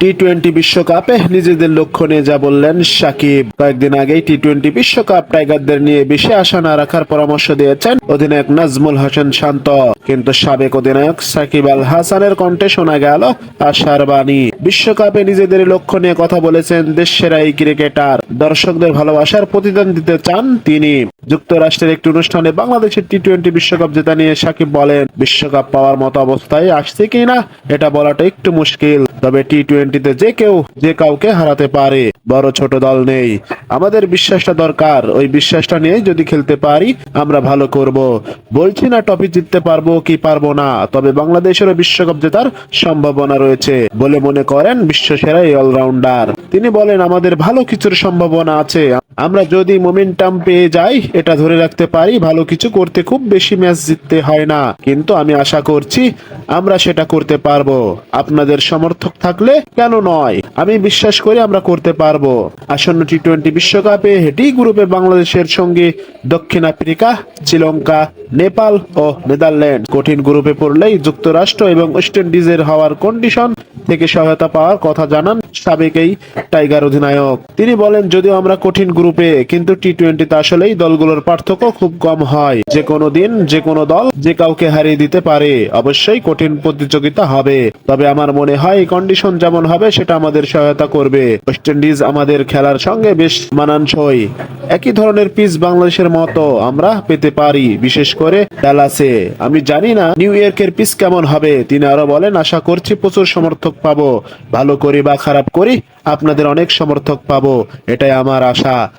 T twenty বিশ্বকাপে নিজেদের লক্ষ্য নিয়ে যা বললেন সাকিব। কয়েকদিন আগেই টি টোয়েন্টি বিশ্বকাপ টাইগারদের নিয়ে বেশি আশা না রাখার পরামর্শ দিয়েছেন অধিনায়ক নাজমুল হোসেন শান্ত। কিন্তু সাবেক অধিনায়ক সাকিব আল হাসানের কণ্ঠে শোনা গেল আশার বাণী। বিশ্বকাপে নিজেদের লক্ষ্য নিয়ে কথা বলেছেন দেশের এই ক্রিকেটার। দর্শকদের ভালোবাসার প্রতিদান দিতে চান তিনি। যুক্তরাষ্ট্রের একটি অনুষ্ঠানে বাংলাদেশের টি টোয়েন্টি বিশ্বকাপ জেতা নিয়ে সাকিব বলেন, বিশ্বকাপ পাওয়ার মতো অবস্থায় আসছে কি না, এটা বলাটা একটু মুশকিল। তবে টি টোয়েন্টিতে যে কেউ যে কাউকে হারাতে পারে, বড় ছোট দল নেই। আমাদের বিশ্বাসটা দরকার। ওই বিশ্বাসটা নিয়ে যদি খেলতে পারি, আমরা ভালো করব। বলছি না টপি জিততে পারব কি পারব না, তবে বাংলাদেশেরও বিশ্বকাপ জেতার সম্ভাবনা রয়েছে বলে মনে করেন বিশ্বসেরা এই অলরাউন্ডার। তিনি বলেন, আমাদের ভালো কিছুর সম্ভাবনা আছে। আমরা যদি মোমেন্টাম পেয়ে যাই, এটা ধরে রাখতে পারি, ভালো কিছু করতে খুব বেশি ম্যাচ জিততে হয় না। কিন্তু আমি আশা করছি, আমরা সেটা করতে পারব। আপনাদের সমর্থক থাকলে কেন নয়? আমি বিশ্বাস করি আমরা করতে পারব। আসন্ন টি টোয়েন্টি বিশ্বকাপে ডি গ্রুপে বাংলাদেশের সঙ্গে দক্ষিণ আফ্রিকা, শ্রীলঙ্কা, নেপাল ও নেদারল্যান্ড। কঠিন গ্রুপে পড়লেই যুক্তরাষ্ট্র এবং ওয়েস্ট ইন্ডিজের হওয়ার কন্ডিশন থেকে সহায়তা পাওয়ার কথা জানান সাবেক এই টাইগার অধিনায়ক। তিনি বলেন, যদিও আমরা কঠিন গ্রুপে, কিন্তু টি টোয়েন্টিতে আসলেই দলগুলোর পার্থক্য খুব কম হয়। যে কোনো দিন যে কোনো দল যে কাউকে হারিয়ে দিতে পারে, অবশ্যই কঠিন প্রতিযোগিতা হবে। তবে আমার মনে হয় কন্ডিশন যেমন হবে, সেটা আমাদের সহায়তা করবে। ওয়েস্ট ইন্ডিজ আমাদের খেলার সঙ্গে বেশ মানানসই। একই ধরনের পিচ বাংলাদেশের মতো আমরা পেতে পারি, বিশেষ করে ডালাসে। আমি জানি না নিউ ইয়র্কের পিচ কেমন হবে। তিনি আরও বলেন, আশা করছি প্রচুর সমর্থক পাবো। ভালো করি বা খারাপ করি, আপনাদের অনেক সমর্থক পাবো। এটাই আমার আশা।